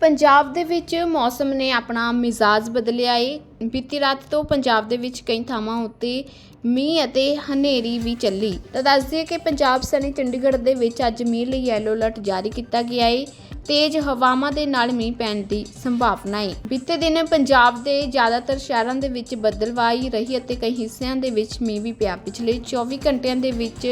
ਪੰਜਾਬ ਦੇ ਵਿੱਚ ਮੌਸਮ ਨੇ ਆਪਣਾ ਮਿਜ਼ਾਜ ਬਦਲਿਆ ਏ। ਬੀਤੀ ਰਾਤ ਤੋਂ ਪੰਜਾਬ ਦੇ ਵਿੱਚ ਕਈ ਥਾਵਾਂ ਉੱਤੇ ਮੀਂਹ ਅਤੇ ਹਨੇਰੀ ਵੀ ਚੱਲੀ। ਤਾਂ ਦੱਸ ਦਈਏ ਕਿ ਪੰਜਾਬ ਸਣੇ ਚੰਡੀਗੜ੍ਹ ਦੇ ਵਿੱਚ ਅੱਜ ਮੀਂਹ ਲਈ ਯੈਲੋ ਅਲਰਟ ਜਾਰੀ ਕੀਤਾ ਗਿਆ ਏ। ਤੇਜ਼ ਹਵਾਵਾਂ ਦੇ ਨਾਲ ਮੀਂਹ ਪੈਣ ਦੀ ਸੰਭਾਵਨਾ ਹੈ ਬੀਤੇ ਦਿਨ ਪੰਜਾਬ ਦੇ ਜ਼ਿਆਦਾਤਰ ਸ਼ਹਿਰਾਂ ਦੇ ਵਿੱਚ ਬੱਦਲਵਾਈ ਰਹੀ ਅਤੇ ਕਈ ਹਿੱਸਿਆਂ ਦੇ ਵਿੱਚ ਮੀਂਹ ਵੀ ਪਿਆ। ਪਿਛਲੇ 24 ਘੰਟਿਆਂ ਦੇ ਵਿੱਚ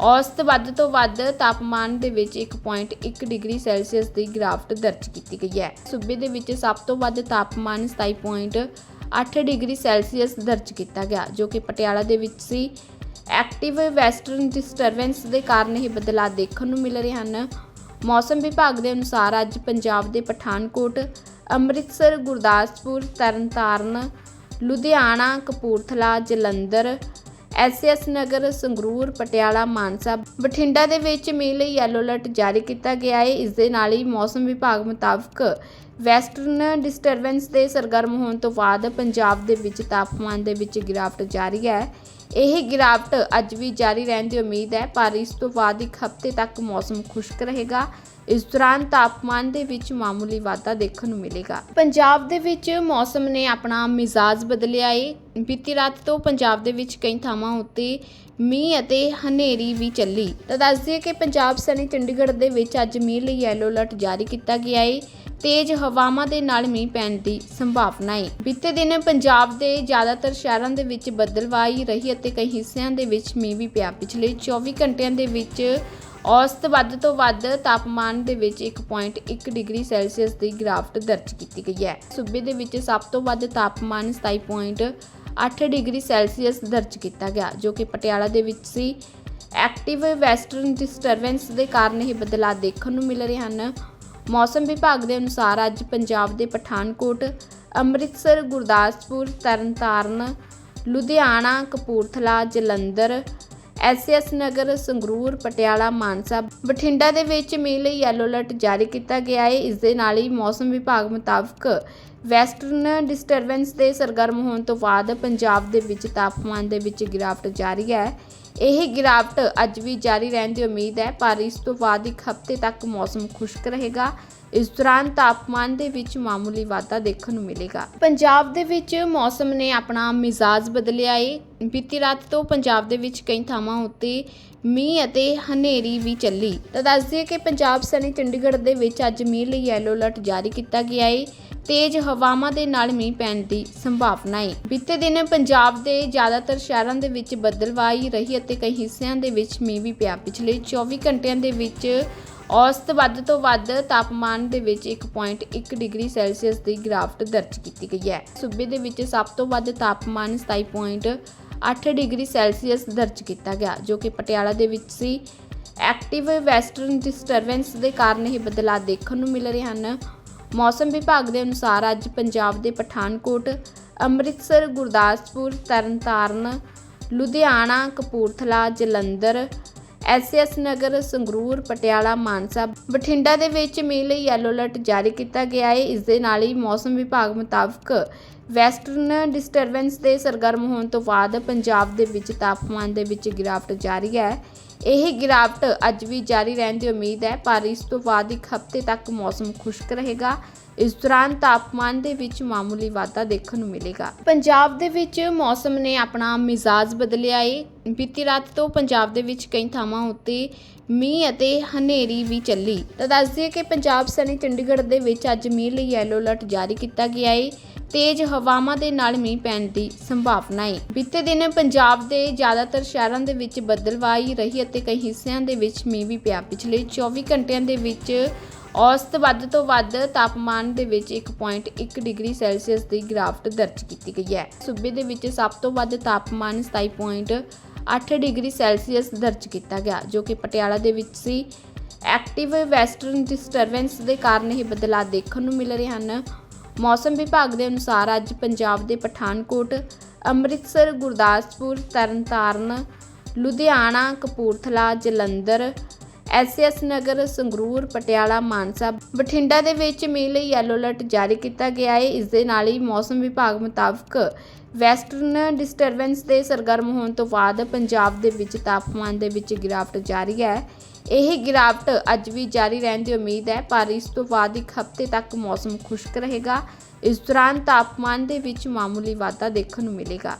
ਔਸਤ ਵੱਧ ਤੋਂ ਵੱਧ ਤਾਪਮਾਨ ਦੇ ਵਿੱਚ 1.1 ਡਿਗਰੀ ਸੈਲਸੀਅਸ ਦੀ ਗਿਰਾਵਟ ਦਰਜ ਕੀਤੀ ਗਈ ਹੈ। ਸੂਬੇ ਦੇ ਵਿੱਚ ਸਭ ਤੋਂ ਵੱਧ ਤਾਪਮਾਨ 27.8 ਡਿਗਰੀ ਸੈਲਸੀਅਸ ਦਰਜ ਕੀਤਾ ਗਿਆ, ਜੋ ਕਿ ਪਟਿਆਲਾ ਦੇ ਵਿੱਚ ਸੀ। ਐਕਟਿਵ ਵੈਸਟਰਨ ਡਿਸਟਰਬੈਂਸ ਦੇ ਕਾਰਨ ਇਹ ਬਦਲਾਅ ਦੇਖਣ ਨੂੰ ਮਿਲ ਰਹੇ ਹਨ। ਮੌਸਮ ਵਿਭਾਗ ਦੇ ਅਨੁਸਾਰ ਅੱਜ ਪੰਜਾਬ ਦੇ ਪਠਾਨਕੋਟ, ਅੰਮ੍ਰਿਤਸਰ, ਗੁਰਦਾਸਪੁਰ, ਤਰਨਤਾਰਨ, ਲੁਧਿਆਣਾ, ਕਪੂਰਥਲਾ, ਜਲੰਧਰ ਐਸਐਸ ਨਗਰ, ਸੰਗਰੂਰ, ਪਟਿਆਲਾ, ਮਾਨਸਾ, ਬਠਿੰਡਾ ਦੇ ਵਿੱਚ ਮੀਂਹ ਲਈ ਯੈਲੋ ਅਲਰਟ ਜਾਰੀ ਕੀਤਾ ਗਿਆ ਹੈ। ਇਸ ਦੇ ਨਾਲ ਹੀ ਮੌਸਮ ਵਿਭਾਗ ਮੁਤਾਬਕ ਵੈਸਟਰਨ ਡਿਸਟਰਬੈਂਸ ਦੇ ਸਰਗਰਮ ਹੋਣ ਤੋਂ ਬਾਅਦ ਪੰਜਾਬ ਦੇ ਵਿੱਚ ਤਾਪਮਾਨ ਦੇ ਵਿੱਚ ਗਿਰਾਵਟ ਜਾਰੀ ਹੈ। ਇਹ ਗਿਰਾਵਟ ਅੱਜ ਵੀ ਜਾਰੀ ਰਹਿਣ ਦੀ ਉਮੀਦ ਹੈ, ਪਰ ਇਸ ਤੋਂ ਬਾਅਦ ਇੱਕ ਹਫ਼ਤੇ ਤੱਕ ਮੌਸਮ ਖੁਸ਼ਕ ਰਹੇਗਾ। ਇਸ ਦੌਰਾਨ ਤਾਪਮਾਨ ਦੇ ਵਿੱਚ ਮਾਮੂਲੀ ਵਾਧਾ ਦੇਖਣ ਨੂੰ ਮਿਲੇਗਾ। ਪੰਜਾਬ ਦੇ ਵਿੱਚ ਮੌਸਮ ਨੇ ਆਪਣਾ ਮਿਜ਼ਾਜ ਬਦਲਿਆ ਏ। ਬੀਤੀ ਰਾਤ ਤੋਂ ਪੰਜਾਬ ਦੇ ਵਿੱਚ ਕਈ ਥਾਵਾਂ ਉੱਤੇ ਮੀਂਹ ਅਤੇ ਹਨੇਰੀ ਵੀ ਚੱਲੀ। ਤਾਂ ਦੱਸ ਦਈਏ ਕਿ ਪੰਜਾਬ ਸਣੇ ਚੰਡੀਗੜ੍ਹ ਦੇ ਵਿੱਚ ਅੱਜ ਮੀਂਹ ਲਈ ਯੈਲੋ ਅਲਰਟ ਜਾਰੀ ਕੀਤਾ ਗਿਆ ਏ। ਤੇਜ਼ ਹਵਾਵਾਂ ਦੇ ਨਾਲ ਮੀਂਹ ਪੈਣ ਦੀ ਸੰਭਾਵਨਾ ਹੈ ਬੀਤੇ ਦਿਨ ਪੰਜਾਬ ਦੇ ਜ਼ਿਆਦਾਤਰ ਸ਼ਹਿਰਾਂ ਦੇ ਵਿੱਚ ਬੱਦਲਵਾਈ ਰਹੀ ਅਤੇ ਕਈ ਹਿੱਸਿਆਂ ਦੇ ਵਿੱਚ ਮੀਂਹ ਵੀ ਪਿਆ। ਪਿਛਲੇ 24 ਘੰਟਿਆਂ ਦੇ ਵਿੱਚ ਔਸਤ ਵੱਧ ਤੋਂ ਵੱਧ ਤਾਪਮਾਨ ਦੇ ਵਿੱਚ 1.1 ਡਿਗਰੀ ਸੈਲਸੀਅਸ ਦੀ ਗਿਰਾਵਟ ਦਰਜ ਕੀਤੀ ਗਈ ਹੈ। ਸੂਬੇ ਦੇ ਵਿੱਚ ਸਭ ਤੋਂ ਵੱਧ ਤਾਪਮਾਨ 27.8 ਡਿਗਰੀ ਸੈਲਸੀਅਸ ਦਰਜ ਕੀਤਾ ਗਿਆ, ਜੋ ਕਿ ਪਟਿਆਲਾ ਦੇ ਵਿੱਚ ਸੀ। ਐਕਟਿਵ ਵੈਸਟਰਨ ਡਿਸਟਰਬੈਂਸ ਦੇ ਕਾਰਨ ਇਹ ਬਦਲਾਅ ਦੇਖਣ ਨੂੰ ਮਿਲ ਰਹੇ ਹਨ। ਮੌਸਮ ਵਿਭਾਗ ਦੇ ਅਨੁਸਾਰ ਅੱਜ ਪੰਜਾਬ ਦੇ ਪਠਾਨਕੋਟ, ਅੰਮ੍ਰਿਤਸਰ, ਗੁਰਦਾਸਪੁਰ, ਤਰਨਤਾਰਨ, ਲੁਧਿਆਣਾ, ਕਪੂਰਥਲਾ, ਜਲੰਧਰ ਐਸਐਸ ਨਗਰ, ਸੰਗਰੂਰ, ਪਟਿਆਲਾ, ਮਾਨਸਾ, ਬਠਿੰਡਾ ਦੇ ਵਿੱਚ ਮੀਂਹ ਲਈ ਯੈਲੋ ਅਲਰਟ ਜਾਰੀ ਕੀਤਾ ਗਿਆ ਹੈ। ਇਸ ਦੇ ਨਾਲ ਹੀ ਮੌਸਮ ਵਿਭਾਗ ਮੁਤਾਬਕ ਵੈਸਟਰਨ ਡਿਸਟਰਬੈਂਸ ਦੇ ਸਰਗਰਮ ਹੋਣ ਤੋਂ ਬਾਅਦ ਪੰਜਾਬ ਦੇ ਵਿੱਚ ਤਾਪਮਾਨ ਦੇ ਵਿੱਚ ਗਿਰਾਵਟ ਜਾਰੀ ਹੈ। ਇਹ ਗਿਰਾਵਟ ਅੱਜ ਵੀ ਜਾਰੀ ਰਹਿਣ ਦੀ ਉਮੀਦ ਹੈ, ਪਰ ਇਸ ਤੋਂ ਬਾਅਦ ਇੱਕ ਹਫ਼ਤੇ ਤੱਕ ਮੌਸਮ ਖੁਸ਼ਕ ਰਹੇਗਾ। ਇਸ ਦੌਰਾਨ ਤਾਪਮਾਨ ਦੇ ਵਿੱਚ ਮਾਮੂਲੀ ਵਾਧਾ ਦੇਖਣ ਨੂੰ ਮਿਲੇਗਾ। ਪੰਜਾਬ ਦੇ ਵਿੱਚ ਮੌਸਮ ਨੇ ਆਪਣਾ ਮਿਜ਼ਾਜ ਬਦਲਿਆ ਏ। ਬੀਤੀ ਰਾਤ ਤੋਂ ਪੰਜਾਬ ਦੇ ਵਿੱਚ ਕਈ ਥਾਵਾਂ ਉੱਤੇ ਮੀਂਹ ਅਤੇ ਹਨੇਰੀ ਵੀ ਚੱਲੀ। ਤਾਂ ਦੱਸ ਦਈਏ ਕਿ ਪੰਜਾਬ ਸਣੇ ਚੰਡੀਗੜ੍ਹ ਦੇ ਵਿੱਚ ਅੱਜ ਮੀਂਹ ਲਈ ਯੈਲੋ ਅਲਰਟ ਜਾਰੀ ਕੀਤਾ ਗਿਆ ਏ। ਤੇਜ਼ ਹਵਾਵਾਂ ਦੇ ਨਾਲ ਮੀਂਹ ਪੈਣ ਦੀ ਸੰਭਾਵਨਾ ਹੈ ਬੀਤੇ ਦਿਨ ਪੰਜਾਬ ਦੇ ਜ਼ਿਆਦਾਤਰ ਸ਼ਹਿਰਾਂ ਦੇ ਵਿੱਚ ਬੱਦਲਵਾਈ ਰਹੀ ਅਤੇ ਕਈ ਹਿੱਸਿਆਂ ਦੇ ਵਿੱਚ ਮੀਂਹ ਵੀ ਪਿਆ। ਪਿਛਲੇ 24 ਘੰਟਿਆਂ ਦੇ ਵਿੱਚ ਔਸਤ ਵੱਧ ਤੋਂ ਵੱਧ ਤਾਪਮਾਨ ਦੇ ਵਿੱਚ 1.1 ਡਿਗਰੀ ਸੈਲਸੀਅਸ ਦੀ ਗਿਰਾਵਟ ਦਰਜ ਕੀਤੀ ਗਈ ਹੈ। ਸੂਬੇ ਦੇ ਵਿੱਚ ਸਭ ਤੋਂ ਵੱਧ ਤਾਪਮਾਨ 27.8 ਡਿਗਰੀ ਸੈਲਸੀਅਸ ਦਰਜ ਕੀਤਾ ਗਿਆ, ਜੋ ਕਿ ਪਟਿਆਲਾ ਦੇ ਵਿੱਚ ਸੀ। ਐਕਟਿਵ ਵੈਸਟਰਨ ਡਿਸਟਰਬੈਂਸ ਦੇ ਕਾਰਨ ਇਹ ਬਦਲਾਅ ਦੇਖਣ ਨੂੰ ਮਿਲ ਰਹੇ ਹਨ। ਮੌਸਮ ਵਿਭਾਗ ਦੇ ਅਨੁਸਾਰ ਅੱਜ ਪੰਜਾਬ ਦੇ ਪਠਾਨਕੋਟ, ਅੰਮ੍ਰਿਤਸਰ, ਗੁਰਦਾਸਪੁਰ, ਤਰਨਤਾਰਨ, ਲੁਧਿਆਣਾ, ਕਪੂਰਥਲਾ, ਜਲੰਧਰ, ਐਸਐਸ ਨਗਰ, ਸੰਗਰੂਰ, ਪਟਿਆਲਾ, ਮਾਨਸਾ ਬਠਿੰਡਾ ਦੇ ਵਿੱਚ ਮੀਂਹ ਲਈ ਯੈਲੋ ਅਲਰਟ ਜਾਰੀ ਕੀਤਾ ਗਿਆ ਹੈ। ਇਸ ਦੇ ਨਾਲ ਹੀ ਮੌਸਮ ਵਿਭਾਗ ਮੁਤਾਬਕ ਵੈਸਟਰਨ ਡਿਸਟਰਬੈਂਸ ਦੇ ਸਰਗਰਮ ਹੋਣ ਤੋਂ ਬਾਅਦ ਪੰਜਾਬ ਦੇ ਵਿੱਚ ਤਾਪਮਾਨ ਦੇ ਵਿੱਚ ਗਿਰਾਵਟ ਜਾਰੀ ਹੈ। ਇਹ ਗਿਰਾਵਟ ਅੱਜ ਵੀ ਜਾਰੀ ਰਹਿਣ ਦੀ ਉਮੀਦ ਹੈ, ਪਰ ਇਸ ਤੋਂ ਬਾਅਦ ਇੱਕ ਹਫ਼ਤੇ ਤੱਕ ਮੌਸਮ ਖੁਸ਼ਕ ਰਹੇਗਾ। ਇਸ ਦੌਰਾਨ ਤਾਪਮਾਨ ਦੇ ਵਿੱਚ ਮਾਮੂਲੀ ਵਾਧਾ ਦੇਖਣ ਨੂੰ ਮਿਲੇਗਾ। ਪੰਜਾਬ ਦੇ ਵਿੱਚ ਮੌਸਮ ਨੇ ਆਪਣਾ ਮਿਜ਼ਾਜ ਬਦਲਿਆ ਏ। ਬੀਤੀ ਰਾਤ ਤੋਂ ਪੰਜਾਬ ਦੇ ਵਿੱਚ ਕਈ ਥਾਵਾਂ ਉੱਤੇ ਮੀਂਹ ਅਤੇ ਹਨੇਰੀ ਵੀ ਚੱਲੀ। ਤਾਂ ਦੱਸ ਦਈਏ ਕਿ ਪੰਜਾਬ ਸਣੇ ਚੰਡੀਗੜ੍ਹ ਦੇ ਵਿੱਚ ਅੱਜ ਮੀਂਹ ਲਈ ਯੈਲੋ ਅਲਰਟ ਜਾਰੀ ਕੀਤਾ ਗਿਆ ਏ। ਤੇਜ਼ ਹਵਾਵਾਂ ਦੇ ਨਾਲ ਮੀਂਹ ਪੈਣ ਦੀ ਸੰਭਾਵਨਾ ਹੈ ਬੀਤੇ ਦਿਨ ਪੰਜਾਬ ਦੇ ਜ਼ਿਆਦਾਤਰ ਸ਼ਹਿਰਾਂ ਦੇ ਵਿੱਚ ਬੱਦਲਵਾਈ ਰਹੀ ਅਤੇ ਕਈ ਹਿੱਸਿਆਂ ਦੇ ਵਿੱਚ ਮੀਂਹ ਵੀ ਪਿਆ। ਪਿਛਲੇ 24 ਘੰਟਿਆਂ ਦੇ ਵਿੱਚ ਔਸਤ ਵੱਧ ਤੋਂ ਵੱਧ ਤਾਪਮਾਨ ਦੇ ਵਿੱਚ 1.1 ਡਿਗਰੀ ਸੈਲਸੀਅਸ ਦੀ ਗਿਰਾਵਟ ਦਰਜ ਕੀਤੀ ਗਈ ਹੈ। ਸੂਬੇ ਦੇ ਵਿੱਚ ਸਭ ਤੋਂ ਵੱਧ ਤਾਪਮਾਨ 27.8 ਡਿਗਰੀ ਸੈਲਸੀਅਸ ਦਰਜ ਕੀਤਾ ਗਿਆ, ਜੋ ਕਿ ਪਟਿਆਲਾ ਦੇ ਵਿੱਚ ਸੀ। ਐਕਟਿਵ ਵੈਸਟਰਨ ਡਿਸਟਰਬੈਂਸ ਦੇ ਕਾਰਨ ਇਹ ਬਦਲਾਅ ਦੇਖਣ ਨੂੰ ਮਿਲ ਰਹੇ ਹਨ। ਮੌਸਮ ਵਿਭਾਗ ਦੇ ਅਨੁਸਾਰ ਅੱਜ ਪੰਜਾਬ ਦੇ ਪਠਾਨਕੋਟ, ਅੰਮ੍ਰਿਤਸਰ, ਗੁਰਦਾਸਪੁਰ, ਤਰਨਤਾਰਨ, ਲੁਧਿਆਣਾ, ਕਪੂਰਥਲਾ, ਜਲੰਧਰ ਐਸਐਸ ਨਗਰ, ਸੰਗਰੂਰ, ਪਟਿਆਲਾ, ਮਾਨਸਾ, ਬਠਿੰਡਾ ਦੇ ਵਿੱਚ ਮੀਂਹ ਲਈ ਯੈਲੋ ਅਲਰਟ ਜਾਰੀ ਕੀਤਾ ਗਿਆ ਹੈ। ਇਸ ਦੇ ਨਾਲ ਹੀ ਮੌਸਮ ਵਿਭਾਗ ਮੁਤਾਬਕ ਵੈਸਟਰਨ ਡਿਸਟਰਬੈਂਸ ਦੇ ਸਰਗਰਮ ਹੋਣ ਤੋਂ ਬਾਅਦ ਪੰਜਾਬ ਦੇ ਵਿੱਚ ਤਾਪਮਾਨ ਦੇ ਵਿੱਚ ਗਿਰਾਵਟ ਜਾਰੀ ਹੈ। ਇਹ ਗਿਰਾਵਟ ਅੱਜ ਵੀ ਜਾਰੀ ਰਹਿਣ ਦੀ ਉਮੀਦ ਹੈ, ਪਰ ਇਸ ਤੋਂ ਬਾਅਦ ਇੱਕ ਹਫ਼ਤੇ ਤੱਕ ਮੌਸਮ ਖੁਸ਼ਕ ਰਹੇਗਾ। ਇਸ ਦੌਰਾਨ ਤਾਪਮਾਨ ਦੇ ਵਿੱਚ ਮਾਮੂਲੀ ਵਾਧਾ ਦੇਖਣ ਨੂੰ ਮਿਲੇਗਾ।